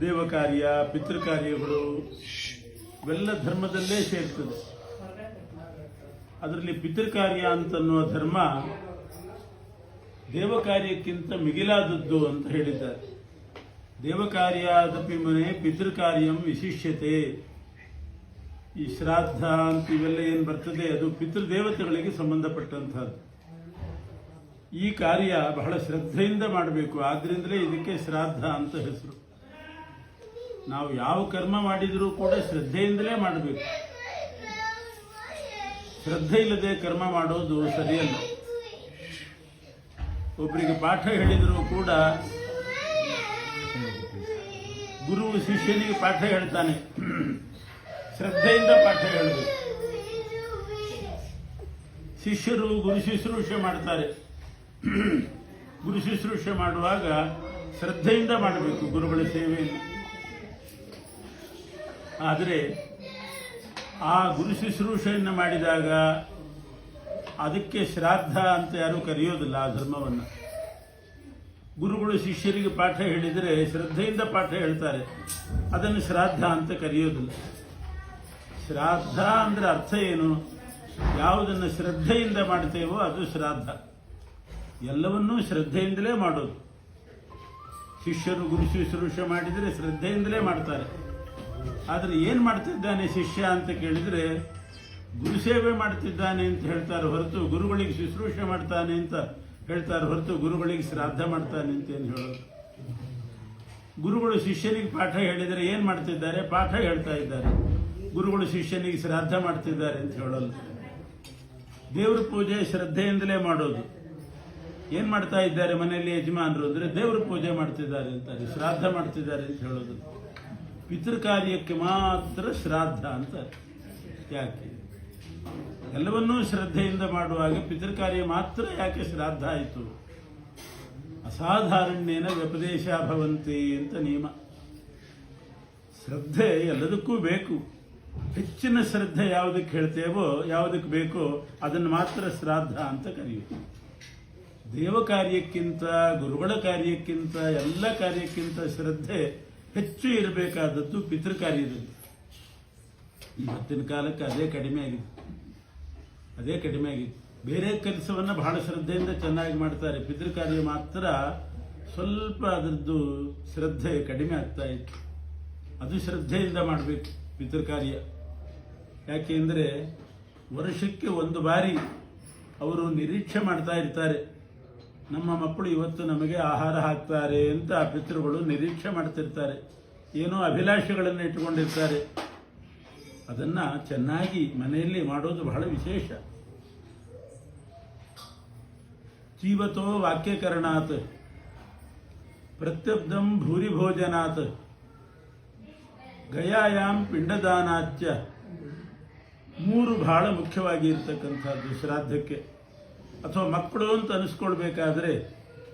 ದೇವ ಕಾರ್ಯ ಪಿತೃ ಕಾರ್ಯಗಳು ಇವೆಲ್ಲ ಧರ್ಮದಲ್ಲೇ ಸೇರ್ತದೆ. ಅದರಲ್ಲಿ ಪಿತೃ ಕಾರ್ಯ ಅಂತನ್ನುವ ಧರ್ಮ ದೇವ ಕಾರ್ಯಕ್ಕಿಂತ ಮಿಗಿಲಾದದ್ದು ಅಂತ ಹೇಳಿದ್ದಾರೆ. ದೇವ ಕಾರ್ಯಾದಪಿ ಮನೆ ಪಿತೃ ಕಾರ್ಯಂ ವಿಶಿಷ್ಯತೆ. ಈ ಶ್ರಾದ್ದ ಅಂತ ಇವೆಲ್ಲ ಏನು ಬರ್ತದೆ? ಅದು ಪಿತೃದೇವತೆಗಳಿಗೆ ಸಂಬಂಧಪಟ್ಟಂಥದ್ದು. ಈ ಕಾರ್ಯ ಬಹಳ ಶ್ರದ್ಧೆಯಿಂದ ಮಾಡಬೇಕು. ಆದ್ರಿಂದಲೇ ಇದಕ್ಕೆ ಶ್ರಾದ್ದ ಅಂತ ಹೆಸರು. ನಾವು ಯಾವ ಕರ್ಮ ಮಾಡಿದರೂ ಕೂಡ ಶ್ರದ್ಧೆಯಿಂದಲೇ ಮಾಡಬೇಕು. ಶ್ರದ್ಧೆ ಇಲ್ಲದೆ ಕರ್ಮ ಮಾಡೋದು ಸರಿಯಲ್ಲ. ಒಬ್ಬರಿಗೆ ಪಾಠ ಹೇಳಿದರೂ ಕೂಡ ಗುರು ಶಿಷ್ಯನಿಗೆ ಪಾಠ ಹೇಳ್ತಾನೆ. ಶ್ರದ್ಧೆಯಿಂದ ಪಾಠ ಹೇಳಬೇಕು. ಶಿಷ್ಯರು ಗುರು ಶುಶ್ರೂಷೆ ಮಾಡ್ತಾರೆ. ಗುರು ಶುಶ್ರೂಷೆ ಮಾಡುವಾಗ ಶ್ರದ್ಧೆಯಿಂದ ಮಾಡಬೇಕು ಗುರುಗಳ ಸೇವೆಯನ್ನು. ಆದರೆ ಆ ಗುರು ಶುಶ್ರೂಷೆಯನ್ನು ಮಾಡಿದಾಗ ಅದಕ್ಕೆ ಶ್ರಾದ್ದ ಅಂತ ಯಾರೂ ಕರೆಯೋದಿಲ್ಲ ಆ ಧರ್ಮವನ್ನು. ಗುರುಗಳು ಶಿಷ್ಯರಿಗೆ ಪಾಠ ಹೇಳಿದರೆ ಶ್ರದ್ಧೆಯಿಂದ ಪಾಠ ಹೇಳ್ತಾರೆ. ಅದನ್ನು ಶ್ರಾದ್ದ ಅಂತ ಕರೆಯೋದಿಲ್ಲ. ಶ್ರಾದ್ದ ಅಂದ್ರೆ ಅರ್ಥ ಏನು? ಯಾವುದನ್ನು ಶ್ರದ್ಧೆಯಿಂದ ಮಾಡ್ತೇವೋ ಅದು ಶ್ರಾದ್ದ ಎಲ್ಲವನ್ನೂ ಶ್ರದ್ಧೆಯಿಂದಲೇ ಮಾಡೋದು. ಶಿಷ್ಯರು ಗುರು ಶುಶ್ರೂಷೆ ಮಾಡಿದರೆ ಶ್ರದ್ಧೆಯಿಂದಲೇ ಮಾಡ್ತಾರೆ. ಆದರೆ ಏನು ಮಾಡ್ತಿದ್ದಾನೆ ಶಿಷ್ಯ ಅಂತ ಕೇಳಿದರೆ, ಗುರು ಸೇವೆ ಮಾಡ್ತಿದ್ದಾನೆ ಅಂತ ಹೇಳ್ತಾರೆ ಹೊರತು ಗುರುಗಳಿಗೆ ಶುಶ್ರೂಷೆ ಮಾಡ್ತಾನೆ ಅಂತ ಹೇಳ್ತಾರೆ ಹೊರತು ಗುರುಗಳಿಗೆ ಶ್ರಾದ್ದ ಮಾಡ್ತಾನೆ ಅಂತ ಏನು ಹೇಳೋದು? ಗುರುಗಳು ಶಿಷ್ಯನಿಗೆ ಪಾಠ ಹೇಳಿದರೆ ಏನು ಮಾಡ್ತಿದ್ದಾರೆ? ಪಾಠ ಹೇಳ್ತಾ ಇದ್ದಾರೆ. ಗುರುಗಳು ಶಿಷ್ಯನಿಗೆ ಶ್ರಾದ್ದ ಮಾಡ್ತಿದ್ದಾರೆ ಅಂತ ಹೇಳೋದು. ದೇವ್ರ ಪೂಜೆ ಶ್ರದ್ಧೆಯಿಂದಲೇ ಮಾಡೋದು. ಏನು ಮಾಡ್ತಾ ಇದ್ದಾರೆ ಮನೆಯಲ್ಲಿ ಯಜಮಾನರು ಅಂದರೆ ದೇವ್ರ ಪೂಜೆ ಮಾಡ್ತಿದ್ದಾರೆ ಅಂತಾರೆ, ಶ್ರಾದ್ದ ಮಾಡ್ತಿದ್ದಾರೆ ಅಂತ ಹೇಳೋದು. ಪಿತೃ ಕಾರ್ಯಕ್ಕೆ ಮಾತ್ರ ಶ್ರಾದ್ದ ಅಂತ ಯಾಕೆ? ಎಲ್ಲವನ್ನೂ ಶ್ರದ್ಧೆಯಿಂದ ಮಾಡುವಾಗ ಪಿತೃ ಕಾರ್ಯ ಮಾತ್ರ ಯಾಕೆ ಶ್ರಾದ್ದ ಆಯಿತು? ಅಸಾಧಾರಣ್ಯನ ವ್ಯಪದೇಶ ಭವಂತಿ ಅಂತ ನಿಯಮ. ಶ್ರದ್ಧೆ ಎಲ್ಲದಕ್ಕೂ ಬೇಕು. ಹೆಚ್ಚಿನ ಶ್ರದ್ಧೆ ಯಾವುದಕ್ಕೆ ಹೇಳ್ತೇವೋ ಯಾವುದಕ್ಕೆ ಬೇಕೋ ಅದನ್ನು ಮಾತ್ರ ಶ್ರಾದ್ದ ಅಂತ ಕರೆಯುತ್ತೆ ದೇವ ಕಾರ್ಯಕ್ಕಿಂತ ಗುರುಗಳ ಕಾರ್ಯಕ್ಕಿಂತ, ಎಲ್ಲ ಕಾರ್ಯಕ್ಕಿಂತ ಶ್ರದ್ಧೆ ಹೆಚ್ಚು ಇರಬೇಕಾದದ್ದು ಪಿತೃ ಕಾರ್ಯದಲ್ಲಿ. ಇವತ್ತಿನ ಕಾಲಕ್ಕೆ ಅದೇ ಕಡಿಮೆ ಆಗಿದೆ. ಅದೇ ಕಡಿಮೆ ಆಗಿದೆ. ಬೇರೆ ಕೆಲಸವನ್ನು ಬಹಳ ಶ್ರದ್ಧೆಯಿಂದ ಚೆನ್ನಾಗಿ ಮಾಡ್ತಾರೆ. ಪಿತೃ ಕಾರ್ಯ ಮಾತ್ರ ಸ್ವಲ್ಪ ಅದರದ್ದು ಶ್ರದ್ಧೆ ಕಡಿಮೆ ಆಗ್ತಾ ಇತ್ತು. ಅದು ಶ್ರದ್ಧೆಯಿಂದ ಮಾಡಬೇಕು ಪಿತೃ ಕಾರ್ಯ. ಯಾಕೆಂದರೆ ವರ್ಷಕ್ಕೆ ಒಂದು ಬಾರಿ ಅವರು ನಿರೀಕ್ಷೆ ಮಾಡ್ತಾ ಇರ್ತಾರೆ. ನಮ್ಮ ಮಕ್ಕಳು ಇವತ್ತು ನಮಗೆ ಆಹಾರ ಹಾಕ್ತಾರೆ ಅಂತ ಪಿತೃಗಳು ನಿರೀಕ್ಷೆ ಮಾಡ್ತಿರ್ತಾರೆ. ಏನೋ ಅಭಿಲಾಷೆಗಳನ್ನು ಇಟ್ಟುಕೊಂಡಿರ್ತಾರೆ. ಅದನ್ನ ಚೆನ್ನಾಗಿ ಮನೆಯಲ್ಲಿ ಮಾಡೋದು ಬಹಳ ವಿಶೇಷ. ಜೀವತೋ ವಾಕ್ಯಕರಣಾತ್ ಪ್ರತ್ಯಬ್ಧಂ ಭೂರಿ ಭೋಜನಾತ್ ಗಯಾಯಾಮ್ ಪಿಂಡದಾನಾಚ್ಯ ಮೂರು ಬಹಳ ಮುಖ್ಯವಾಗಿ ಇರ್ತಕ್ಕಂಥದ್ದು ಶ್ರಾದ್ದಕ್ಕೆ. ಅಥವಾ ಮಕ್ಕಳು ಅಂತ ಅನಿಸ್ಕೊಳ್ಬೇಕಾದ್ರೆ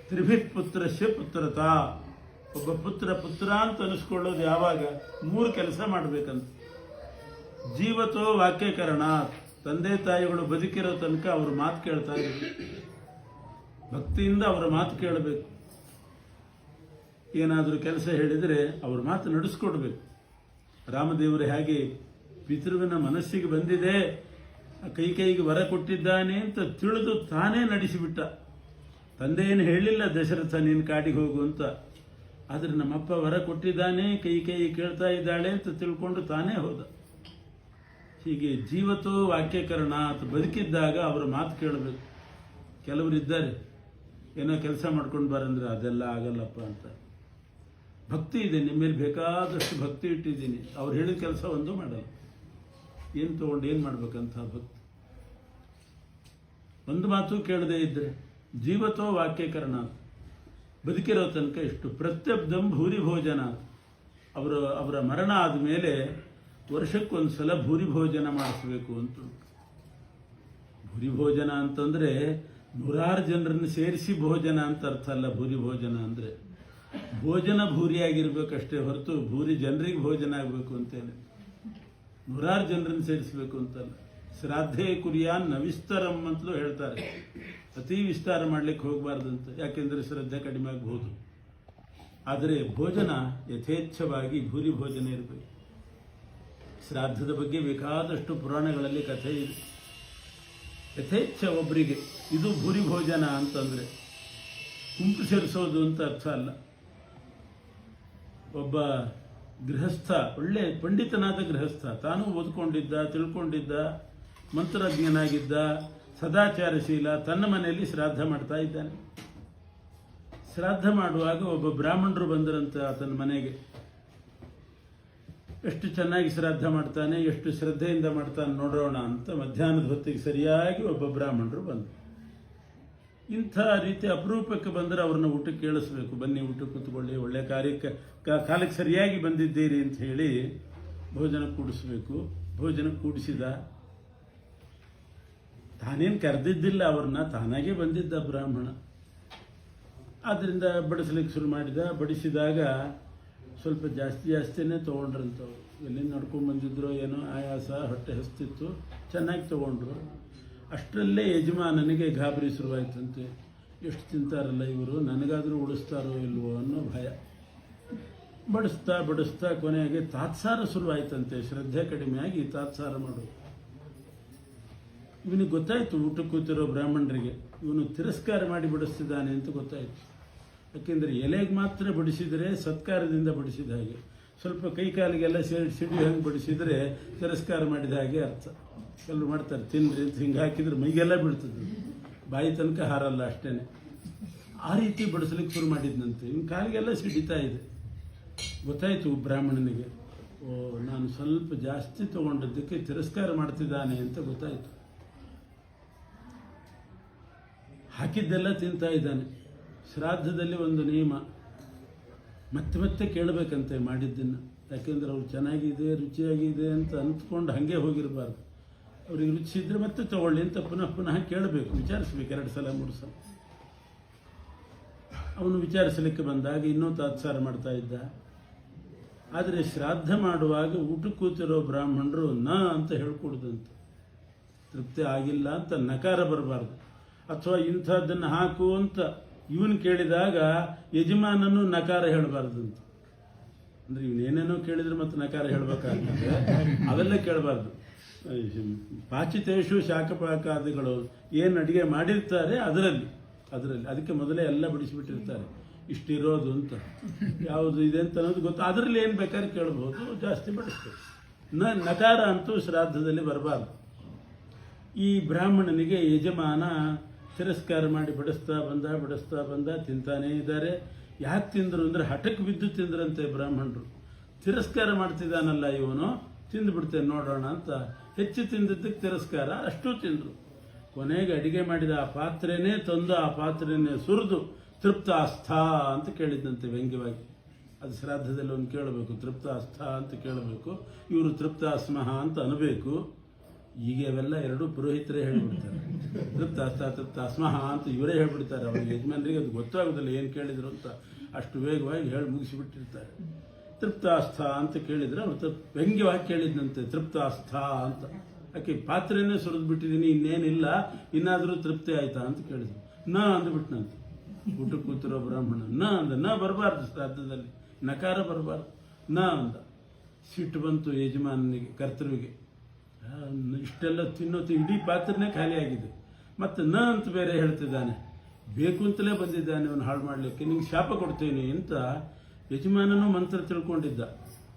ತ್ರಿಭಿತ್ ಪುತ್ರ ಪುತ್ರತಾ. ಒಬ್ಬ ಪುತ್ರ ಪುತ್ರ ಅಂತ ಅನಿಸ್ಕೊಳ್ಳೋದು ಯಾವಾಗ? ಮೂರು ಕೆಲಸ ಮಾಡಬೇಕಂತ. ಜೀವತೋ ವಾಕ್ಯಕರಣ ತಂದೆ ತಾಯಿಗಳು ಬದುಕಿರೋ ತನಕ ಅವ್ರ ಮಾತು ಕೇಳ್ತಾ ಇದ್ರು ಭಕ್ತಿಯಿಂದ ಅವರ ಮಾತು ಕೇಳಬೇಕು. ಏನಾದರೂ ಕೆಲಸ ಹೇಳಿದರೆ ಅವ್ರ ಮಾತು ನಡೆಸ್ಕೊಡ್ಬೇಕು. ರಾಮದೇವರು ಹೇಗೆ, ಪಿತೃವಿನ ಮನಸ್ಸಿಗೆ ಬಂದಿದೆ ಕೈ ಕೈಗೆ ವರ ಕೊಟ್ಟಿದ್ದಾನೆ ಅಂತ ತಿಳಿದು ತಾನೇ ನಡೆಸಿಬಿಟ್ಟ. ತಂದೆ ಏನು ಹೇಳಿಲ್ಲ, ದಶರಥ ನೀನು ಕಾಡಿಗೆ ಹೋಗು ಅಂತ. ಆದರೆ ನಮ್ಮಪ್ಪ ವರ ಕೊಟ್ಟಿದ್ದಾನೆ, ಕೈ ಕೈ ಕೇಳ್ತಾ ಇದ್ದಾಳೆ ಅಂತ ತಿಳ್ಕೊಂಡು ತಾನೇ ಹೋದ. ಹೀಗೆ ಜೀವತೋ ವಾಕ್ಯಕರಣ ಅಂತ ಬದುಕಿದ್ದಾಗ ಅವರ ಮಾತು ಕೇಳಬೇಕು. ಕೆಲವರು ಇದ್ದಾರೆ ಏನೋ ಕೆಲಸ ಮಾಡ್ಕೊಂಡು ಬರಂದ್ರೆ ಅದೆಲ್ಲ ಆಗಲ್ಲಪ್ಪ ಅಂತ. ಭಕ್ತಿ ಇದೆ ನಿಮ್ಮಲ್ಲಿ ಬೇಕಾದಷ್ಟು ಭಕ್ತಿ ಇಟ್ಟಿದ್ದೀನಿ. ಅವ್ರು ಹೇಳಿದ ಕೆಲಸ ಒಂದು ಮಾಡಲ್ಲ. ಏನು ತೊಗೊಂಡು ಏನು ಮಾಡ್ಬೇಕಂತ ಭಕ್ತಿ ಒಂದು ಮಾತು ಕೇಳದೇ ಇದ್ರೆ ಜೀವತೋ ವಾಕ್ಯಕರಣ ಬದುಕಿರೋ ತನಕ ಇಷ್ಟು ಪ್ರತ್ಯಬ್ಧಂ ಭೂರಿ ಭೋಜನ ಅವರ ಅವರ ಮರಣ ಆದಮೇಲೆ ವರ್ಷಕ್ಕೊಂದು ಸಲ ಭೂರಿ ಭೋಜನ ಮಾಡಿಸ್ಬೇಕು ಅಂತ. ಭೂರಿ ಭೋಜನ ಅಂತಂದರೆ ನೂರಾರು ಜನರನ್ನು ಸೇರಿಸಿ ಭೋಜನ ಅಂತ ಅರ್ಥ ಅಲ್ಲ ಭೂರಿ ಭೋಜನ ಅಂದರೆ. ಭೋಜನ ಭೂರಿಯಾಗಿರ್ಬೇಕಷ್ಟೇ ಹೊರತು ಭೂರಿ ಜನರಿಗೆ ಭೋಜನ ಆಗಬೇಕು ಅಂತೇನೆ. ನೂರಾರು ಜನರನ್ನು ಸೇರಿಸಬೇಕು ಅಂತಲ್ಲ ಶ್ರಾದ್ದೆ ಕುರಿಯಾನ್ ನವಿಸ್ತರಂ ಅಂತಲೂ ಹೇಳ್ತಾರೆ. ಅತಿ ವಿಸ್ತಾರ ಮಾಡ್ಲಿಕ್ಕೆ ಅಂತ. ಯಾಕೆಂದರೆ ಶ್ರದ್ಧೆ ಕಡಿಮೆ ಆಗಬಹುದು. ಆದರೆ ಭೋಜನ ಯಥೇಚ್ಛವಾಗಿ ಭೂರಿ ಭೋಜನ ಇರಬೇಕು. ಶ್ರಾದ್ದದ ಬಗ್ಗೆ ಬೇಕಾದಷ್ಟು ಪುರಾಣಗಳಲ್ಲಿ ಕಥೆ ಇದೆ. ಯಥೇಚ್ಛ ಒಬ್ಬರಿಗೆ ಇದು ಭೂರಿ ಭೋಜನ ಅಂತಂದರೆ ಗುಂಪು ಸೇರಿಸೋದು ಅಂತ ಅರ್ಥ ಅಲ್ಲ. ಒಬ್ಬ ಗೃಹಸ್ಥ, ಒಳ್ಳೆ ಪಂಡಿತನಾದ ಗೃಹಸ್ಥ, ತಾನು ಓದ್ಕೊಂಡಿದ್ದ, ತಿಳ್ಕೊಂಡಿದ್ದ, ಮಂತ್ರಜ್ಞನಾಗಿದ್ದ, ಸದಾಚಾರಶೀಲ, ತನ್ನ ಮನೆಯಲ್ಲಿ ಶ್ರಾದ್ದ ಮಾಡ್ತಾ ಇದ್ದಾನೆ. ಶ್ರಾದ್ದ ಮಾಡುವಾಗ ಒಬ್ಬ ಬ್ರಾಹ್ಮಣರು ಬಂದರಂತ ಆತನ ಮನೆಗೆ. ಎಷ್ಟು ಚೆನ್ನಾಗಿ ಶ್ರಾದ್ದ ಮಾಡ್ತಾನೆ, ಎಷ್ಟು ಶ್ರದ್ಧೆಯಿಂದ ಮಾಡ್ತಾನೆ ನೋಡೋಣ ಅಂತ ಮಧ್ಯಾಹ್ನದ ಹೊತ್ತಿಗೆ ಸರಿಯಾಗಿ ಒಬ್ಬ ಬ್ರಾಹ್ಮಣರು ಬಂದರು. ಇಂಥ ರೀತಿ ಅಪರೂಪಕ್ಕೆ ಬಂದರೆ ಅವ್ರನ್ನ ಊಟಕ್ಕೆ ಕೇಳಿಸ್ಬೇಕು. ಬನ್ನಿ ಊಟಕ್ಕೆ ಕೂತ್ಕೊಳ್ಳಿ, ಒಳ್ಳೆ ಕಾರ್ಯಕ್ಕೆ ಕಾಲಕ್ಕೆ ಸರಿಯಾಗಿ ಬಂದಿದ್ದೀರಿ ಅಂತ ಹೇಳಿ ಭೋಜನ ಕೂಡಿಸ್ಬೇಕು. ಭೋಜನ ಕೂಡಿಸಿದ ತಾನೇನು ಕರೆದಿದ್ದಿಲ್ಲ ಅವ್ರನ್ನ, ತಾನಾಗೇ ಬಂದಿದ್ದ ಬ್ರಾಹ್ಮಣ. ಆದ್ದರಿಂದ ಬಡಿಸ್ಲಿಕ್ಕೆ ಶುರು ಮಾಡಿದ, ಬಡಿಸಿದಾಗ ಸ್ವಲ್ಪ ಜಾಸ್ತಿ ಜಾಸ್ತಿನೇ ತೊಗೊಂಡ್ರಂತವ್ರು. ಎಲ್ಲಿಂದ ನಡ್ಕೊಂಡು ಬಂದಿದ್ರು ಏನೋ ಆಯಾಸ, ಹೊಟ್ಟೆ ಹಸ್ತಿತ್ತು, ಚೆನ್ನಾಗಿ ತೊಗೊಂಡ್ರು. ಅಷ್ಟರಲ್ಲೇ ಯಜಮಾನನಿಗೆ ಗಾಬರಿ ಶುರುವಾಯ್ತಂತೆ. ಎಷ್ಟು ತಿಂತಾರಲ್ಲ ಇವರು? ನನಗಾದರೂ ಉಳಿಸ್ತಾರೋ ಇಲ್ವೋ ಅನ್ನೋ ಭಯ. ಬಡಿಸ್ತಾ ಬಡಿಸ್ತಾ ಕೊನೆಗೆ ತಾತ್ಸಾರ ಶುರುವಾಯ್ತಂತೆ. ಶ್ರದ್ಧೆ ಕಡಿಮೆಯಾಗಿ ತಾತ್ಸಾರ ಮಾಡು. ಇವನಿಗೆ ಗೊತ್ತಾಯ್ತು ಊಟ ಕೂತಿರೋ ಬ್ರಾಹ್ಮಣರಿಗೆ. ಇವನು ತಿರಸ್ಕಾರ ಮಾಡಿ ಬಡಿಸ್ತಿದ್ದಾನೆ ಅಂತ ಗೊತ್ತಾಯ್ತು. ಯಾಕೆಂದರೆ ಎಲೆಗೆ ಮಾತ್ರ ಬಡಿಸಿದರೆ ಸತ್ಕಾರದಿಂದ ಬಡಿಸಿದ ಹಾಗೆ. ಸ್ವಲ್ಪ ಕೈ ಕಾಲಿಗೆಲ್ಲ ಸೇರಿ ಸಿಡಿ ಹಂಗೆ ಬಡಿಸಿದರೆ ತಿರಸ್ಕಾರ ಮಾಡಿದ ಹಾಗೆ ಅರ್ಥ. ಎಲ್ಲರೂ ಮಾಡ್ತಾರೆ ತಿನ್ನಿರಿ ಅಂತ ಹಿಂಗೆ ಹಾಕಿದ್ರೆ ಮೈಗೆಲ್ಲ ಬೀಳ್ತದೆ. ಬಾಯಿ ತನಕ ಹಾರಲ್ಲ ಅಷ್ಟೇ ಆ ರೀತಿ ಬಡಿಸ್ಲಿಕ್ಕೆ ಶುರು ಮಾಡಿದ್ನಂತೆ. ಇವ್ನ ಕಾಲಿಗೆಲ್ಲ ಸಿಡಿತಾ ಇದೆ. ಗೊತ್ತಾಯಿತು ಬ್ರಾಹ್ಮಣನಿಗೆ. ಓ, ನಾನು ಸ್ವಲ್ಪ ಜಾಸ್ತಿ ತಗೊಂಡದ್ದಕ್ಕೆ ತಿರಸ್ಕಾರ ಮಾಡ್ತಿದ್ದಾನೆ ಅಂತ ಗೊತ್ತಾಯಿತು. ಹಾಕಿದ್ದೆಲ್ಲ ತಿಂತಾ ಇದ್ದಾನೆ. ಶ್ರಾದ್ದದಲ್ಲಿ ಒಂದು ನಿಯಮ. ಮತ್ತೆ ಮತ್ತೆ ಕೇಳಬೇಕಂತೆ ಮಾಡಿದ್ದನ್ನು. ಯಾಕೆಂದ್ರೆ ಅವ್ರು ಚೆನ್ನಾಗಿದೆ, ರುಚಿಯಾಗಿದೆ ಅಂತ ಅಂದ್ಕೊಂಡು ಹಾಗೆ ಹೋಗಿರಬಾರ್ದು. ಅವ್ರಿಗೆ ರುಚಿ ಇದ್ದರೆ ಮತ್ತೆ ತೊಗೊಳ್ಳಿ ಅಂತ ಪುನಃ ಪುನಃ ಕೇಳಬೇಕು. ವಿಚಾರಿಸ್ಬೇಕು ಎರಡು ಸಲ, ಮೂರು ಸಲ. ಅವನು ವಿಚಾರಿಸಲಿಕ್ಕೆ ಬಂದಾಗ ಇನ್ನೂ ತಾತ್ಸಾರ ಮಾಡ್ತಾ ಇದ್ದ. ಆದರೆ ಶ್ರಾದ್ದ ಮಾಡುವಾಗ ಊಟ ಕೂತಿರೋ ಬ್ರಾಹ್ಮಣರು ನ ಅಂತ ಹೇಳ್ಕೊಡುದಂತೆ. ತೃಪ್ತಿ ಆಗಿಲ್ಲ ಅಂತ ನಕಾರ ಬರಬಾರ್ದು. ಅಥವಾ ಇಂಥದ್ದನ್ನು ಹಾಕು ಅಂತ ಇವನು ಕೇಳಿದಾಗ ಯಜಮಾನನು ನಕಾರ ಹೇಳಬಾರ್ದಂತ. ಅಂದ್ರೆ ಇವನೇನೇನೋ ಕೇಳಿದ್ರೆ ಮತ್ತೆ ನಕಾರ ಹೇಳ್ಬೇಕಾಗ್ತದೆ. ಅವೆಲ್ಲ ಕೇಳಬಾರ್ದು. ಪಾಚಿತೇಶು ಶಾಖಪಾಕಾದಿಗಳು ಏನು ಅಡಿಗೆ ಮಾಡಿರ್ತಾರೆ ಅದರಲ್ಲಿ. ಅದರಲ್ಲಿ. ಅದಕ್ಕೆ ಮೊದಲೇ ಎಲ್ಲ ಬಿಡಿಸಿಬಿಟ್ಟಿರ್ತಾರೆ. ಇಷ್ಟಿರೋದು ಅಂತ. ಯಾವುದು ಇದೆ ಅಂತ ಅನ್ನೋದು ಗೊತ್ತು. ಅದರಲ್ಲಿ ಏನು ಬೇಕಾದ್ರೆ ಕೇಳ್ಬೋದು. ಜಾಸ್ತಿ ಬಿಡಿಸ್ತೇವೆ ನ, ನಕಾರ ಅಂತೂ ಶ್ರಾದ್ದದಲ್ಲಿ ಬರಬಾರ್ದು. ಈ ಬ್ರಾಹ್ಮಣನಿಗೆ ಯಜಮಾನ ತಿರಸ್ಕಾರ ಮಾಡಿ ಬಡಿಸ್ತಾ ಬಂದ ಬಡಿಸ್ತಾ ಬಂದ, ತಿಂತಾನೇ ಇದ್ದಾರೆ. ಯಾಕೆ ತಿಂದರು ಅಂದರೆ ಹಠಕ್ಕೆ ಬಿದ್ದು ತಿಂದ್ರಂತೆ ಬ್ರಾಹ್ಮಣರು. ತಿರಸ್ಕಾರ ಮಾಡ್ತಿದ್ದಾನಲ್ಲ ಇವನು, ತಿಂದುಬಿಡ್ತೇನೆ ನೋಡೋಣ ಅಂತ. ಹೆಚ್ಚು ತಿಂದಿದ್ದಕ್ಕೆ ತಿರಸ್ಕಾರ, ಅಷ್ಟು ತಿಂದರು. ಕೊನೆಗೆ ಅಡಿಗೆ ಮಾಡಿದ ಆ ಪಾತ್ರೆನೇ ತಂದು, ಆ ಪಾತ್ರೆನೇ ಸುರಿದು ತೃಪ್ತ ತೃಪ್ತಾಸ್ಥಾ ಅಂತ ಕೇಳಿದ್ದಂತೆ ವ್ಯಂಗ್ಯವಾಗಿ. ಅದು ಶ್ರಾದ್ದದಲ್ಲಿ ಒಂದು ಕೇಳಬೇಕು, ತೃಪ್ತಾಸ್ಥಾ ಅಂತ ಕೇಳಬೇಕು. ಇವರು ತೃಪ್ತಾಸ್ಮಹ ಅಂತ ಅನ್ಬೇಕು. ಈಗ ಅವೆಲ್ಲ ಎರಡು ಪುರೋಹಿತರೇ ಹೇಳ್ಬಿಡ್ತಾರೆ. ತೃಪ್ತ ತಸ್ಮಹ ಅಂತ ಇವರೇ ಹೇಳ್ಬಿಡ್ತಾರೆ. ಅವ್ರಿಗೆ ಯಜಮಾನರಿಗೆ ಅದು ಗೊತ್ತಾಗೋದಿಲ್ಲ ಏನು ಕೇಳಿದ್ರು ಅಂತ ಅಷ್ಟು ವೇಗವಾಗಿ ಹೇಳಿ ಮುಗಿಸಿಬಿಟ್ಟಿರ್ತಾರೆ. ತೃಪ್ತಾಸ್ಥ ಅಂತ ಕೇಳಿದ್ರೆ ಅವ್ರು ತೃಪ್, ವ್ಯಂಗ್ಯವಾಗಿ ಕೇಳಿದ್ನಂತೆ, ತೃಪ್ತಾಸ್ಥ ಅಂತ. ಆಕೆ ಪಾತ್ರೆನೇ ಸುರಿದು ಬಿಟ್ಟಿದ್ದೀನಿ ಇನ್ನೇನಿಲ್ಲ, ಇನ್ನಾದರೂ ತೃಪ್ತಿ ಆಯ್ತಾ ಅಂತ ಕೇಳಿದ್ರು ನ ಅಂದ್ಬಿಟ್ನಂತೆ. ಊಟ ಕೂತಿರೋ ಬ್ರಾಹ್ಮಣ, ನ ಅಂದ, ನ ಬರಬಾರ್ದು ಶ್ರಾದ್ದದಲ್ಲಿ, ನಕಾರ ಬರಬಾರ್ದು. ನ ಅಂದ. ಸಿಟ್ಟು ಬಂತು ಯಜಮಾನನಿಗೆ ಕರ್ತೃವಿಗೆ. ಇಷ್ಟೆಲ್ಲ ತಿನ್ನೋದು ಇಡೀ ಪಾತ್ರನೇ ಖಾಲಿಯಾಗಿದೆ ಮತ್ತು ನ ಅಂತ ಬೇರೆ ಹೇಳ್ತಿದ್ದಾನೆ. ಬೇಕು ಅಂತಲೇ ಬಂದಿದ್ದಾನೆ ಅವನು ಹಾಳು ಮಾಡಲಿಕ್ಕೆ. ನಿಂಗೆ ಶಾಪ ಕೊಡ್ತೇನೆ ಅಂತ ಯಜಮಾನನು ಮಂತ್ರ ತಿಳ್ಕೊಂಡಿದ್ದ.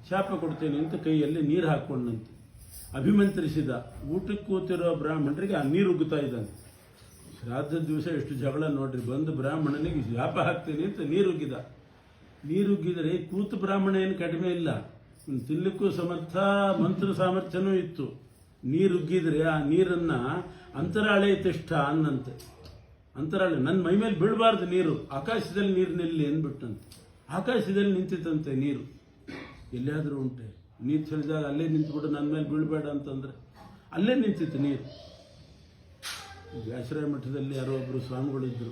ಶಾಪ ಕೊಡ್ತೇನೆ ಅಂತ ಕೈಯಲ್ಲಿ ನೀರು ಹಾಕ್ಕೊಂಡಂತೆ ಅಭಿಮಂತ್ರಿಸಿದ. ಊಟಕ್ಕೆ ಕೂತಿರೋ ಬ್ರಾಹ್ಮಣರಿಗೆ ಆ ನೀರು ಉಗ್ತಾ ಇದ್ದಾನೆ. ಶ್ರಾದ್ದ ದಿವಸ ಎಷ್ಟು ಜಗಳ ನೋಡ್ರಿ. ಬಂದು ಬ್ರಾಹ್ಮಣನಿಗೆ ಶಾಪ ಹಾಕ್ತೀನಿ ಅಂತ ನೀರುಗ್ಗಿದ ನೀರುಗ್ಗಿದರೆ ಕೂತು ಬ್ರಾಹ್ಮಣ ಏನು ಕಡಿಮೆ ಇಲ್ಲ. ತಿನ್ನಲಿಕ್ಕೂ ಸಮರ್ಥ, ಮಂತ್ರ ಸಾಮರ್ಥ್ಯನೂ ಇತ್ತು. ನೀರುಗ್ಗಿದ್ರೆ ಆ ನೀರನ್ನ ಅಂತರಾಳೆ ತಿಷ್ಟ ಅನ್ನಂತೆ. ಅಂತರಾಳೆ ನನ್ನ ಮೈ ಮೇಲೆ ಬೀಳಬಾರ್ದು ನೀರು. ಆಕಾಶದಲ್ಲಿ ನೀರು ನಿಲ್ಲಿ ಅಂದ್ಬಿಟ್ಟಂತೆ. ಆಕಾಶದಲ್ಲಿ ನಿಂತಿತ್ತಂತೆ ನೀರು. ಎಲ್ಲಿಯಾದರೂ ಉಂಟೆ. ನೀರು ಚಳಿದಾಗ ಅಲ್ಲೇ ನಿಂತ್ಬಿಟ್ಟು ನನ್ನ ಮೇಲೆ ಬೀಳಬೇಡ ಅಂತಂದ್ರೆ. ಅಲ್ಲೇ ನಿಂತಿತ್ತು ನೀರು. ವ್ಯಾಸರಾಯ ಮಠದಲ್ಲಿ ಯಾರೋ ಒಬ್ಬರು ಸ್ವಾಮಿಗಳಿದ್ದರು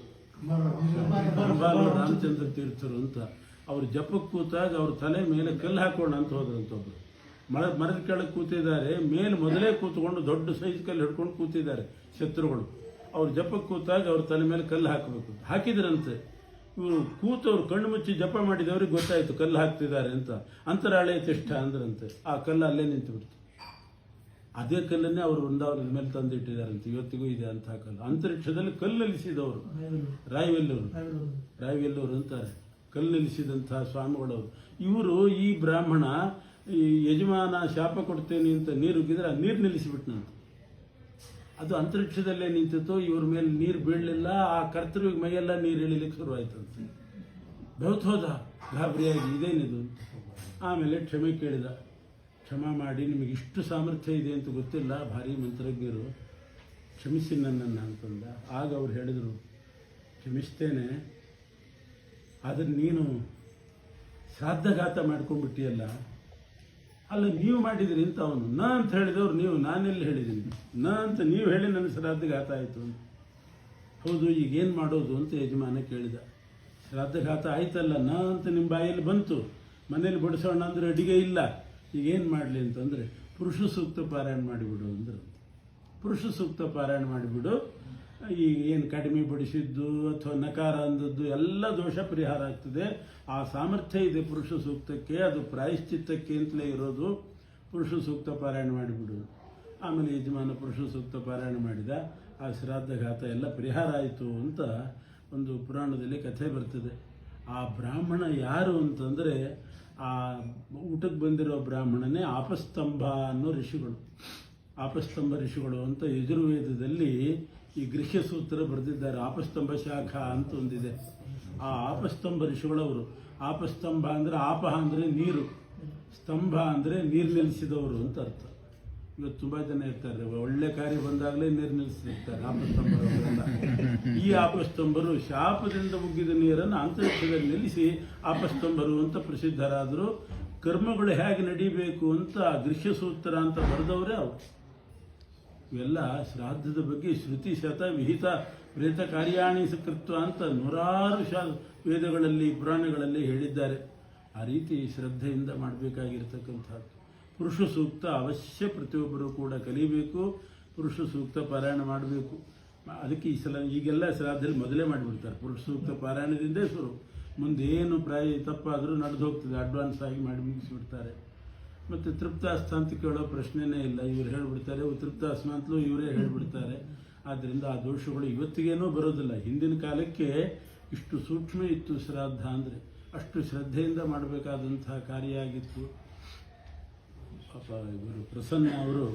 ರಾಮಚಂದ್ರ ತೀರ್ಥರು ಅಂತ. ಅವ್ರು ಜಪಕ್ಕೆ ಕೂತಾಗ ಅವ್ರ ತಲೆ ಮೇಲೆ ಕಲ್ಲು ಹಾಕೋಣ ಅಂತ ಹೋದ್ರಂತ ಒಬ್ರು ಮರ ಮರದ ಕೆಳಗೆ ಕೂತಿದ್ದಾರೆ ಮೇಲೆ ಮೊದಲೇ ಕೂತ್ಕೊಂಡು ದೊಡ್ಡ ಸೈಜ್ ಕಲ್ಲು ಹಿಡ್ಕೊಂಡು ಕೂತಿದ್ದಾರೆ ಶತ್ರುಗಳು. ಅವ್ರು ಜಪಕ್ಕೆ ಕೂತಾಗ ಅವ್ರ ತಲೆ ಮೇಲೆ ಕಲ್ಲು ಹಾಕಬೇಕು. ಹಾಕಿದ್ರಂತೆ. ಇವರು ಕೂತವ್ರು ಕಣ್ಣು ಮುಚ್ಚಿ ಜಪ ಮಾಡಿದವ್ರಿಗೆ ಗೊತ್ತಾಯ್ತು ಕಲ್ಲು ಹಾಕ್ತಿದ್ದಾರೆ ಅಂತ. ಅಂತರಾಳೆ ತಿಷ್ಟ ಅಂದ್ರಂತೆ. ಆ ಕಲ್ಲು ಅಲ್ಲೇ ನಿಂತು ಬಿಡ್ತು ಅದೇ ಕಲ್ಲನ್ನೇ ಅವರು ವೃಂದಾವನದ ಮೇಲೆ ತಂದಿಟ್ಟಿದ್ದಾರಂತೆ. ಇವತ್ತಿಗೂ ಇದೆ ಅಂತ ಕಲ್ಲು. ಅಂತರಿಕ್ಷದಲ್ಲಿ ಕಲ್ಲಲಿಸಿದವರು ರಾಯವೆಲ್ಲೂರು. ರಾಯವೆಲ್ಲೂರು. ಅಂತಾರೆ. ಕಲ್ಲಲಿಸಿದಂತಹ ಸ್ವಾಮಿಗಳವರು. ಇವರು ಈ ಬ್ರಾಹ್ಮಣ ಈ ಯಜಮಾನ ಶಾಪ ಕೊಡ್ತೇನೆ ಅಂತ ನೀರು ಉಗ್ಗಿದ್ರೆ ಆ ನೀರು ನಿಲ್ಲಿಸಿಬಿಟ್ನಂತೆ ಅದು ಅಂತರಿಕ್ಷದಲ್ಲೇ ನಿಂತಿತ್ತು, ಇವ್ರ ಮೇಲೆ ನೀರು ಬೀಳಲಿಲ್ಲ, ಆ ಕರ್ತೃವಿಗೆ ಮೈಯೆಲ್ಲ ನೀರು ಇಳಿಲಿಕ್ಕೆ ಶುರುವಾಯ್ತಂತೆ ಬೆವತ್ ಹೋದ, ಗಾಬರಿಯಾಗಿ, ಇದೇನಿದು. ಆಮೇಲೆ ಕ್ಷಮೆ ಕೇಳಿದ. ಕ್ಷಮ ಮಾಡಿ, ನಿಮಗೆ ಇಷ್ಟು ಸಾಮರ್ಥ್ಯ ಇದೆ ಅಂತ ಗೊತ್ತಿಲ್ಲ, ಭಾರಿ ಮಂತ್ರಜ್ಞರು. ಕ್ಷಮಿಸಿ ನನ್ನನ್ನು ಅಂತಂದ ಆಗ ಅವ್ರು ಹೇಳಿದರು, ಕ್ಷಮಿಸ್ತೇನೆ, ಆದರೆ ನೀನು ಶ್ರಾದ್ದಘಾತ ಮಾಡ್ಕೊಂಡ್ಬಿಟ್ಟಿಯಲ್ಲ ಅಲ್ಲ, ನೀವು ಮಾಡಿದಿರಿ ಅಂತ ಅವನು. ನ ಅಂತ ಹೇಳಿದವ್ರು ನೀವು, ನಾನೆಲ್ಲಿ ಹೇಳಿದ್ದೀನಿ? ನ ಅಂತ ನೀವು ಹೇಳಿ ನನ್ನ ಶ್ರಾದ್ದಘಾತ ಆಯಿತು ಅಂತ. ಹೌದು ಈಗೇನು ಮಾಡೋದು ಅಂತ ಯಜಮಾನ ಕೇಳಿದ. ಶ್ರಾದ್ದಘಾತ ಆಯ್ತಲ್ಲ, ನ ಅಂತ ನಿಮ್ಮ ಬಾಯಲ್ಲಿ ಬಂತು. ಮನೇಲಿ ಬಡಿಸೋಣ ಅಂದರೆ ಅಡಿಗೆ ಇಲ್ಲ. ಈಗ ಏನು ಮಾಡಲಿ ಅಂತಂದರೆ, ಪುರುಷ ಸೂಕ್ತ ಪಾರಾಯಣ ಮಾಡಿಬಿಡು ಅಂದರು. ಪುರುಷ ಸೂಕ್ತ ಪಾರಾಯಣ ಮಾಡಿಬಿಡು. ಈಗ ಏನು ಕಡಿಮೆ ಬಡಿಸಿದ್ದು ಅಥವಾ ನಕಾರ ಅಂದದ್ದು ಎಲ್ಲ ದೋಷ ಪರಿಹಾರ ಆಗ್ತದೆ. ಆ ಸಾಮರ್ಥ್ಯ ಇದೆ ಪುರುಷ ಸೂಕ್ತಕ್ಕೆ, ಅದು ಪ್ರಾಯಶ್ಚಿತ್ತಕ್ಕೆ ಅಂತಲೇ ಇರೋದು. ಪುರುಷ ಸೂಕ್ತ ಪಾರಾಯಣ ಮಾಡಿಬಿಡು. ಆಮೇಲೆ ಯಜಮಾನ ಪುರುಷ ಸೂಕ್ತ ಪಾರಾಯಣ ಮಾಡಿದ. ಆ ಶ್ರಾದ್ದಘಾತ ಎಲ್ಲ ಪರಿಹಾರ ಆಯಿತು ಅಂತ ಒಂದು ಪುರಾಣದಲ್ಲಿ ಕಥೆ ಬರ್ತದೆ. ಆ ಬ್ರಾಹ್ಮಣ ಯಾರು ಅಂತಂದರೆ ಆ ಊಟಕ್ಕೆ ಬಂದಿರೋ ಬ್ರಾಹ್ಮಣನೇ ಆಪಸ್ತಂಭ ಅನ್ನೋ ಋಷಿಗಳು. ಆಪಸ್ತಂಭ ಋಷಿಗಳು ಅಂತ ಯಜುರ್ವೇದದಲ್ಲಿ ಈ ಗೃಹ್ಯ ಸೂತ್ರ ಬರೆದಿದ್ದಾರೆ. ಆಪಸ್ತಂಭ ಶಾಖ ಅಂತ ಒಂದಿದೆ. ಆ ಆಪಸ್ತಂಭ ಋಷಿಗಳವರು, ಆಪಸ್ತಂಭ ಅಂದರೆ ಆಪ ಅಂದರೆ ನೀರು, ಸ್ತಂಭ ಅಂದರೆ ನೀರು ನಿಲ್ಲಿಸಿದವರು ಅಂತ ಅರ್ಥ. ಇವತ್ತು ತುಂಬ ಜನ ಇರ್ತಾರೆ. ಒಳ್ಳೆ ಕಾರ್ಯ ಬಂದಾಗಲೇ ನೀರು ನಿಲ್ಲಿಸಿರ್ತಾರೆ ಆಪಸ್ತಂಭರವರೆಲ್ಲ ಈ ಆಪಸ್ತಂಭರು ಶಾಪದಿಂದ ಮುಗಿದ ನೀರನ್ನು ಅಂತರಿಕ್ಷದಲ್ಲಿ ನಿಲ್ಲಿಸಿ ಆಪಸ್ತಂಭರು ಅಂತ ಪ್ರಸಿದ್ಧರಾದರು. ಕರ್ಮಗಳು ಹೇಗೆ ನಡಿಬೇಕು ಅಂತ ಗೃಹ್ಯ ಸೂತ್ರ ಅಂತ ಬರೆದವರೇ ಅವರು. ಇವೆಲ್ಲ ಶ್ರಾದ್ದದ ಬಗ್ಗೆ ಶ್ರುತಿ ಶತ ವಿಹಿತ ಪ್ರೇತ ಕಾರ್ಯಾಣಿ ಕೃತ್ವ ಅಂತ ನೂರಾರು ಶಾ ವೇದಗಳಲ್ಲಿ, ಪುರಾಣಗಳಲ್ಲಿ ಹೇಳಿದ್ದಾರೆ. ಆ ರೀತಿ ಶ್ರದ್ಧೆಯಿಂದ ಮಾಡಬೇಕಾಗಿರ್ತಕ್ಕಂಥದ್ದು. ಪುರುಷ ಸೂಕ್ತ ಅವಶ್ಯ ಪ್ರತಿಯೊಬ್ಬರು ಕೂಡ ಕಲಿಬೇಕು. ಪುರುಷ ಸೂಕ್ತ ಪಾರಾಯಣ ಮಾಡಬೇಕು. ಅದಕ್ಕೆ ಈ ಸಲ ಈಗೆಲ್ಲ ಶ್ರಾದ್ದಲ್ಲಿ ಮೊದಲೇ ಮಾಡಿಬಿಡ್ತಾರೆ. ಪುರುಷ ಸೂಕ್ತ ಪಾರಾಯಣದಿಂದೇ ಶುರು. ಮುಂದೇನು ಪ್ರಾಯ ತಪ್ಪಾದರೂ ನಡೆದು ಹೋಗ್ತದೆ ಅಡ್ವಾನ್ಸ್ ಆಗಿ ಮಾಡಿ ಮುಗಿಸಿಬಿಡ್ತಾರೆ. ಮತ್ತು ತೃಪ್ತಾಸ್ಥ ಅಂತ ಕೇಳೋ ಪ್ರಶ್ನೆನೇ ಇಲ್ಲ. ಇವ್ರು ಹೇಳ್ಬಿಡ್ತಾರೆ ತೃಪ್ತ ಅಂತಲೂ ಇವರೇ ಹೇಳ್ಬಿಡ್ತಾರೆ. ಆದ್ದರಿಂದ ಆ ದೋಷಗಳು ಇವತ್ತಿಗೇನೂ ಬರೋದಿಲ್ಲ. ಹಿಂದಿನ ಕಾಲಕ್ಕೆ ಇಷ್ಟು ಸೂಕ್ಷ್ಮ ಇತ್ತು ಶ್ರಾದ್ದ ಅಂದರೆ, ಅಷ್ಟು ಶ್ರದ್ಧೆಯಿಂದ ಮಾಡಬೇಕಾದಂತಹ ಕಾರ್ಯ ಆಗಿತ್ತು. ಪಾಪ ಇವರು ಪ್ರಸನ್ನ ಅವರು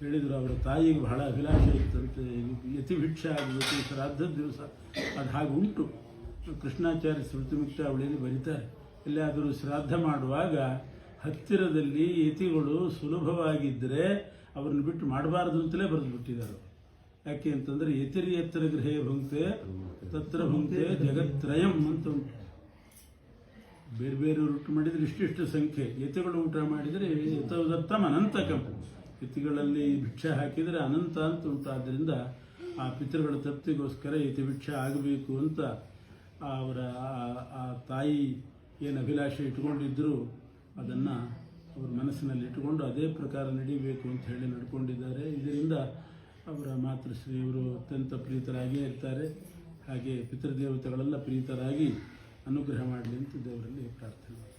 ಹೇಳಿದರು, ಅವರ ತಾಯಿಗೆ ಬಹಳ ಅಭಿಲಾಷೆ ಇತ್ತಂತೆ ಯತಿಭಿಕ್ಷೆ ಆಗಬೇಕು ಶ್ರಾದ್ದದ ದಿವಸ ಅದು ಹಾಗೆ ಉಂಟು. ಕೃಷ್ಣಾಚಾರ್ಯ ಸ್ಮೃತಿಮಿಕ್ತ ಅವಳೇನು ಬರೀತಾರೆ. ಎಲ್ಲಿಯಾದರೂ ಶ್ರಾದ್ದ ಮಾಡುವಾಗ ಹತ್ತಿರದಲ್ಲಿ ಯತಿಗಳು ಸುಲಭವಾಗಿದ್ದರೆ ಅವ್ರನ್ನ ಬಿಟ್ಟು ಮಾಡಬಾರ್ದು ಅಂತಲೇ ಬರೆದು ಬಿಟ್ಟಿದ್ದಾರೆ. ಯಾಕೆ ಅಂತಂದ್ರೆ ಯತಿರಿ ಎತ್ತರ ಗೃಹೇ ಭುಂಕ್ತೆ, ತತ್ರ ಭುಂಕ್ತೆ ಜಗತ್ರಯಂ ಅಂತ ಉಂಟು. ಬೇರೆ ಬೇರೆ ಊಟ ಮಾಡಿದರೆ ಇಷ್ಟಿಷ್ಟು ಸಂಖ್ಯೆ. ಯತಿಗಳು ಊಟ ಮಾಡಿದರೆ ಯಥೋದತ್ತಮ ಅನಂತಕಂ. ಯತಿಗಳಲ್ಲಿ ಭಿಕ್ಷೆ ಹಾಕಿದರೆ ಅನಂತ ಅಂತ ಉಂಟು. ಆದ್ದರಿಂದ ಆ ಪಿತೃಗಳ ತೃಪ್ತಿಗೋಸ್ಕರ ಯತಿ ಭಿಕ್ಷೆ ಆಗಬೇಕು ಅಂತ ಅವರ, ಆ- ತಾಯಿ ಏನು ಅಭಿಲಾಷೆ ಇಟ್ಕೊಂಡಿದ್ದರು ಅದನ್ನು ಅವರ ಮನಸ್ಸಿನಲ್ಲಿ ಇಟ್ಟುಕೊಂಡು ಅದೇ ಪ್ರಕಾರ ನಡೀಬೇಕು ಅಂತ ಹೇಳಿ ನಡ್ಕೊಂಡಿದ್ದಾರೆ. ಇದರಿಂದ ಅವರ ಮಾತೃಶ್ರೀ ಇವರು ಅತ್ಯಂತ ಪ್ರೀತರಾಗಿಯೇ ಇರ್ತಾರೆ. ಹಾಗೆ ಪಿತೃದೇವತೆಗಳೆಲ್ಲ ಪ್ರೀತರಾಗಿ ಅನುಗ್ರಹ ಮಾಡಲಿ ಅಂತ ದೇವರಲ್ಲಿ ಪ್ರಾರ್ಥನೆ